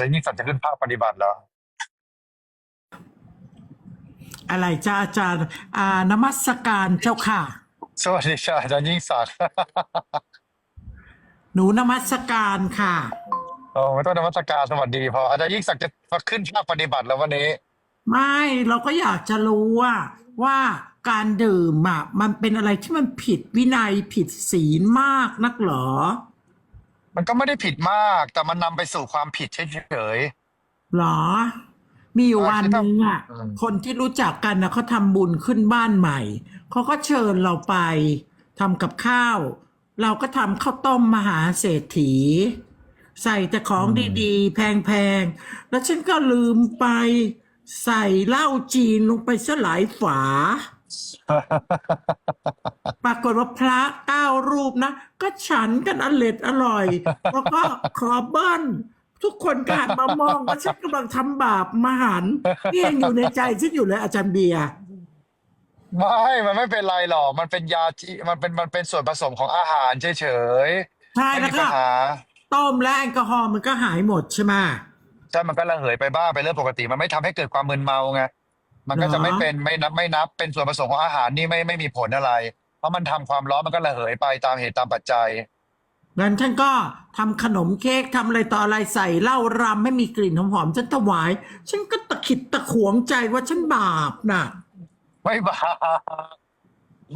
จะยิ่งสัตว์จะขึ้นภาคปฏิบัติแล้วอะไรจ้าอาจารย์ อ่านมัสการเจ้าค่ะ สวัสดีค่ะอาจารย์ยิ่งศักดิ์ หนูนมัสการค่ะ โอ้ไม่ต้องนมัสการสวัสดีพออาจารย์ยิ่งศักดิ์จะขึ้นภาคปฏิบัติแล้ววันนี้ ไม่เราก็อยากจะรู้ว่าว่าการดื่มอะมันเป็นอะไรที่มันผิดวินัยผิดศีลมากนักเหรอ มันก็ไม่ได้ผิดมาก แต่มันนำไปสู่ความผิดเฉย หรอ มีอยู่วันหนึ่งอะ อืม คนที่รู้จักกันนะเขาทำบุญขึ้นบ้านใหม่ เขาก็เชิญเราไปทำกับข้าว เราก็ทำข้าวต้มมหาเศรษฐี ใส่แต่ของดีๆ แพงๆ แล้วฉันก็ลืมไป ใส่เหล้าจีนลงไปซะหลายฝาปรากฏว่าพระเก้ารูปนะก็ ฉันกันอร่อยอร่อย แล้วก็ขอเบิ้ลทุกคนก็หันมามองว่าฉันกำลังทำบาปมหันต์นี่ยังอยู่ในใจฉันอยู่เลยอาจารย์เบียร์ๆไม่มันไม่เป็นไรหรอก มันเป็นยาที่มันเป็นมันเป็นส่วนผสมของอาหารเฉยใช่ๆไม่แล้วมีก็ ปัญหาต้มและแอลกอฮอล์มันก็หายหมดใช่ไหม ใช่มันก็ระเหยไปบ้างเป็นเรื่องปกติ มันไม่ทำให้เกิดความมึนเมาไงมันก็จะไม่เป็นไม่นับไม่นับเป็นส่วนผสมของอาหารนี่ไม่ไม่มีผลอะไรเพ ราะมันทำความร้อนมันก็ระเหยไปตามเหตุตามปัจจัยงั้นฉันก็ทำขนมเค้กทำอะไรต่ออะไรใส่เหล้ารำให้มีกลิ่นหอมๆฉันถวาย ฉันก็ตะขิดตะขวงใจว่าฉันบาปน่ะไม่บาป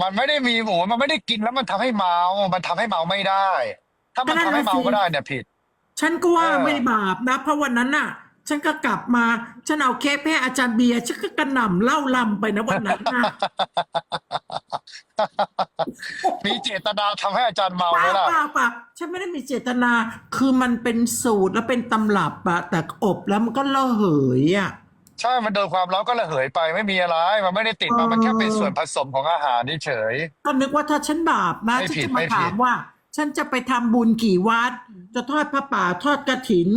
มันไม่ได้มีหมูมันไม่ได้กินแล้วมันทำให้เมา มันทำให้เมาไม่ได้ ถ้ามันทำให้เมาก็ได้เนี่ยผิด ฉันก็ว่าไม่บาปนะ เพราะวันนั้นน่ะ ฉันก็กลับมา ฉันเอาเค้กไปให้อาจารย์เบียร์ฉันก็กระหน่ำเหล้าลำไปนะวันนั้นน่ะมีเจตนาทำให้อาจารย์เมาเปไหมล่าล่ะ เปล่าเปล่าฉันไม่ได้มีเจตนา คือมันเป็นสูตรแล้วเป็นตำรับอะแต่อบแล้วมันก็ระเหยอะใช่มันโดนความร้อนก็ระเหยไปไม่มีอะไร มันไม่ได้ติดมามันแค่เป็นส่วนผสมของอาหารเฉย ก็นึกว่าถ้าฉันบาปนะไม่ฉันผิดจะมาไม่ผิดถามว่า ฉันจะไปทำบุญกี่วัด จะทอดพระป่าทอดกระถิน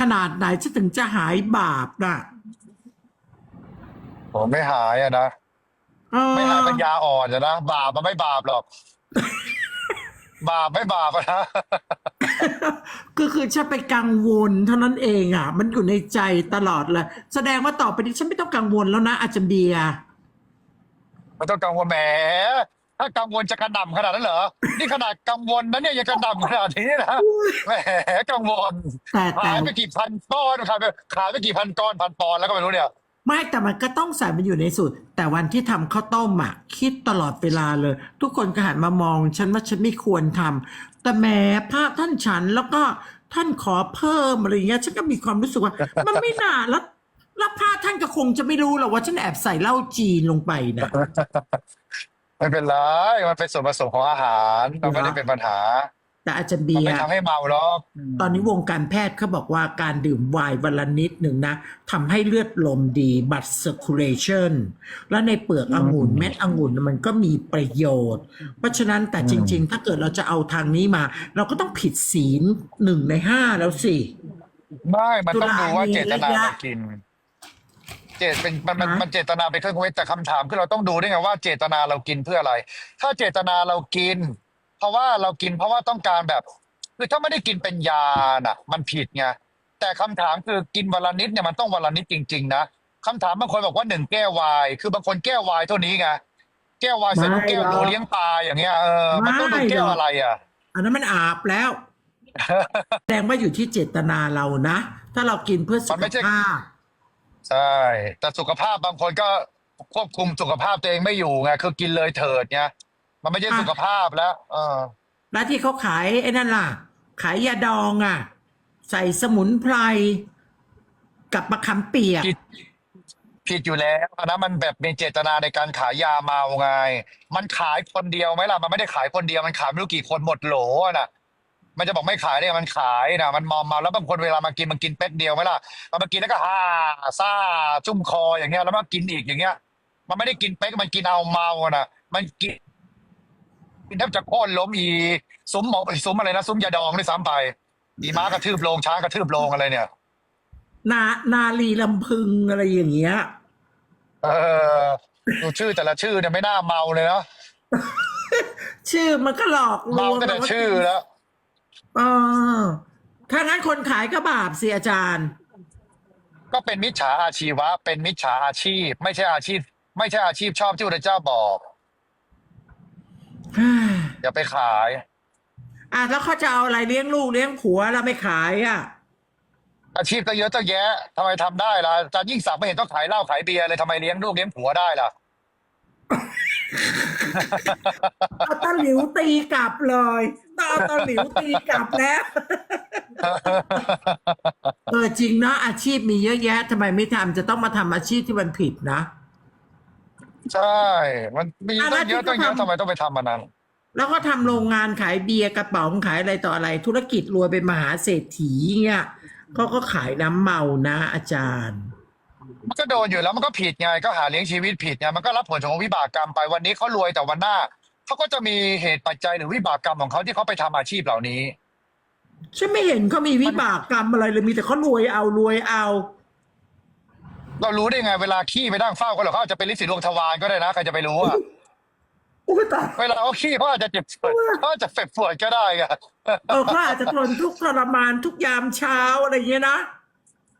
ขนาดไหนฉันถึงจะหายบาปน่ะผมไม่หายอะนะ เออไม่หายเป็นยาอ่อนอะนะ บาปมันไม่บาปหรอก บาปไม่บาปอะนะ คือคือฉันไปกังวล เท่านั้นเองอะ มันอยู่ในใจตลอดเลยแสดงว่าต่อไปนี้ฉันไม่ต้องกังวลแล้วนะอาจารย์เบียร์มันต้องกังวลแหม ถ้ากังวลจะกระหน่ำขนาดนั้นเหรอ นี่ขนาดกังวลนะเนี่ยยังกระหน่ำขนาดนี้นะแหมกังวลแต่แต่ขายไปกี่พันก้อนขายไปขายไปกี่พันก้อนพันปอนด์แล้วก็ไม่รู้เนี่ย ไม่แต่มันก็ต้องใส่มันอยู่ในสูตร แต่วันที่ทำข้าวต้มอะคิดตลอดเวลาเลย ทุกคนก็หันมามอง ฉันว่าฉันไม่ควรทำแต่แหม้พระท่านฉันแล้วก็ท่านขอเพิ่มอะไรเงี้ยฉันก็มีความรู้สึกว่า มันไม่น่าแล้วแล้วพระท่านก็คงจะไม่รู้หรอกว่าฉันแอบใส่เหล้าจีนลงไปนะ ไม่เป็นไรมันเป็นส่วนผสมของอาหารมันไม่ได้เป็นปัญหา แต่อาจารย์เบีมันยไม่ร์ทำให้เมาหรอกตอนนี้วงการแพทย์เขาบอกว่าการดื่มไวน์วันละนิดหนึ่งนะทำให้เลือดลมดี blood circulation แล้วในเปลือกองุ่นเม็ดองุ่นมันก็มีประโยชน์ เพราะฉะนั้นแต่จริง ๆ ถ้าเกิดเราจะเอาทางนี้มา เราก็ต้องผิดศีลหนึ่งในห้าแล้วสิ ไม่มันต้องดูว่าตุลามีเจตนาระยะเรากินเจตเป็นมันมันฮะมันเจตนาเป็นเครื่องเว้นแต่คำถามคือเราต้องดูด้วยไงว่าเจตนาเรากินเพื่ออะไร ถ้าเจตนาเรากิน เพราะว่าเรากินเพราะว่าต้องการแบบ คือถ้าไม่ได้กินเป็นยาน่ะ มันผิดไงแต่คำถามคือกินวันละนิดเนี่ยมันต้องวันละนิดจริง ๆ นะคำถามบางคนบอกว่าหนึ่งแก้ววาย คือบางคนแก้ววายเท่านี้ไงแก้ววายใส่ลูกแก้วหนูเลี้ยงปลาอย่างเงี้ยเออมันต้องดูแก้วอะไรอะ อันนั้นมันอาบแล้ว แสดงว่าอยู่ที่เจตนาเรานะ ถ้าเรากินเพื่อสุมันขไม่ใช่ ภาพ ใช่ แต่สุขภาพบางคนก็ควบคุมสุขภาพตัวเองไม่อยู่ไงคือกินเลยเถิดไงมันไม่ใช่อะสุขภาพแล้ว เออ แล้วที่เขาขายไอ้นั่นล่ะ ขายยาดองอะ ใส่สมุนไพรกับมะขามเปียก ผิดผิดอยู่แล้วอันนั้นมันแบบมีเจตนาในการขายยาเมาไง มันขายคนเดียวไหมล่ะ มันไม่ได้ขายคนเดียว มันขายไม่รู้กี่คนหมดโหลอะน่ะ มันจะบอกไม่ขายได้ไงมันขายนะมันมอมเมาแล้วบางคนเวลามากินมันกินเป๊กเดียวไหมล่ะมันมากินแล้วก็ฮ่าซ่าจุ่มคออย่างเงี้ย แล้วมากินอีกอย่างเงี้ย มันไม่ได้กินเป๊กมันกินเอาเมาอะน่ะมันกินกินแทบจะโค่นล้มอีซุ้มหมอซุ้มอะไรนะซุ้มยาดองด้วยซ้ำไปอีม้ากระทืบโลงช้างกระทืบโลงอะไรเนี่ย นานาลีลำพึงอะไรอย่างเงี้ย เออดูชื่อแต่ละชื่อเนี่ยไม่น่าเมาเลยเนาะชื่อมันก็หลอกลวงเมาตั้งแต่ชื่อแล้ว เออถ้างั้นคนขายก็บาปสิอาจารย์ ก็เป็นมิจฉาอาชีวะ เป็นมิจฉาอาชีพ ไม่ใช่อาชีพ ไม่ใช่อาชีพชอบที่พระเจ้าบอกอย่าไปขาย อะแล้วเขาจะเอาอะไรเลี้ยงลูกเลี้ยงผัวแล้วไม่ขายอะ อาชีพก็เยอะตั้งแยะทำไมทำได้ล่ะอาจารย์ยิ่งศักดิ์ไม่เห็นต้องขายเหล้าขายเบียร์เลยทำไมเลี้ยงลูกเลี้ยงผัวได้ล่ะ เอาตะหลิวตีกลับเลย ต้องเอาตะหลิวตีกลับแล้ว เออจริงเนาะอาชีพมีเยอะแยะทำไมไม่ทำจะต้องมาทำอาชีพที่มันผิดนะ ใช่ มันมีอะแล้ตั้วงเยอะที่ตั้งเยอะเขาทำทำไมต้องไปทำมันนั้น แล้วก็ทำโรงงานขายเบียร์กระป๋องขายอะไรต่ออะไร ธุรกิจรวยเป็นมหาเศรษฐีเงี้ยเขาก็ขายน้ำเมานะ อาจารย์ มันก็โดนอยู่แล้วมันก็ผิดไงก็หาเลี้ยงชีวิตผิดไงมันก็รับผลของวิบากกรรมไปวันนี้เขารวยแต่วันหน้า เขาก็จะมีเหตุปัจจัยหรือวิบากกรรมของเขาที่เขาไปทำอาชีพเหล่านี้ ฉันไม่เห็นเขามีวิบากกรรมอะไรเลยมีแต่เขารวยเอารวยเอา เรารู้ได้ไงเวลาขี้ไปนั่งเฝ้าเขาหรอเขาอาจจะเป็นลิสิดวงทวารก็ได้นะใครจะไปรู้อะอุ้ยตายเวลาเขาขี้เขาอาจจะเจ็บปวดเขาอาจจะเจ็บปวดก็ได้ไงเออเขาอาจจะทนทุกข์ทรมานทุกยามเช้าอะไรอย่างเงี้ยนะ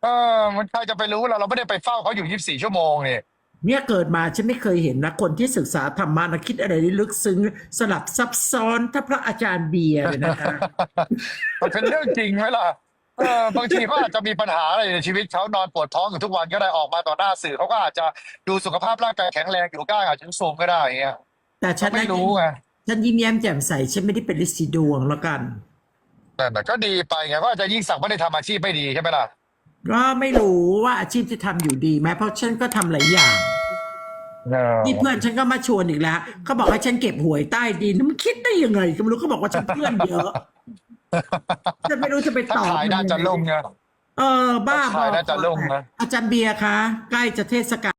เออมันใครจะไปรู้เราเราไม่ได้ไปเฝ้าเขาอยู่ยี่สิบสี่ชั่วโมงเนี่ย เนี่ยเกิดมาฉันไม่เคยเห็นนะคนที่ศึกษาธรรมะนะคิดอะไรได้ลึกซึ้งสลับซับซ้อนถ้าพระอาจารย์เบียร์เลยนะคะมันเป็นเรื่องจริงไหมล่ะเออบางทีเขาอาจจะมีปัญหาอะไรในชีวิตเขานอนปวดท้องอยู่ทุกวันก็ได้ออกมาต่อหน้าสื่อเขาก็อาจจะดูสุขภาพร่างกายแข็งแรงอยู่ก้างอาจจะสูงก็ได้อย่างเงี้ยแต่ฉันไม่รู้ไงฉันยิ้มแย้มแจ่มใสฉันไม่ได้เป็นลิสีดวงแล้วกันแต่แต่ก็ดีไปไงก็อาจจะยิ่งสั่งไม่ได้ทำอาชีพไม่ดีใช่ไหมล่ะก็ไม่รู้ว่าอาชีพที่ทำอยู่ดีไหมเพราะฉันก็ทำหลายอย่างเออ นี่เพื่อนฉันก็มาชวนอีกแล้วเขาบอกให้ฉันเก็บหวยใต้ดินมันคิดได้ยังไงก็ไม่รู้เขาบอกว่าฉันเพื่อนเยอะฉันไม่รู้จะไปถ้าตอบขายน่าจะลงไงเออ บ้าบขายอน่าจะลงนะอาจารย์เบียร์คะใกล้จะเทศกาล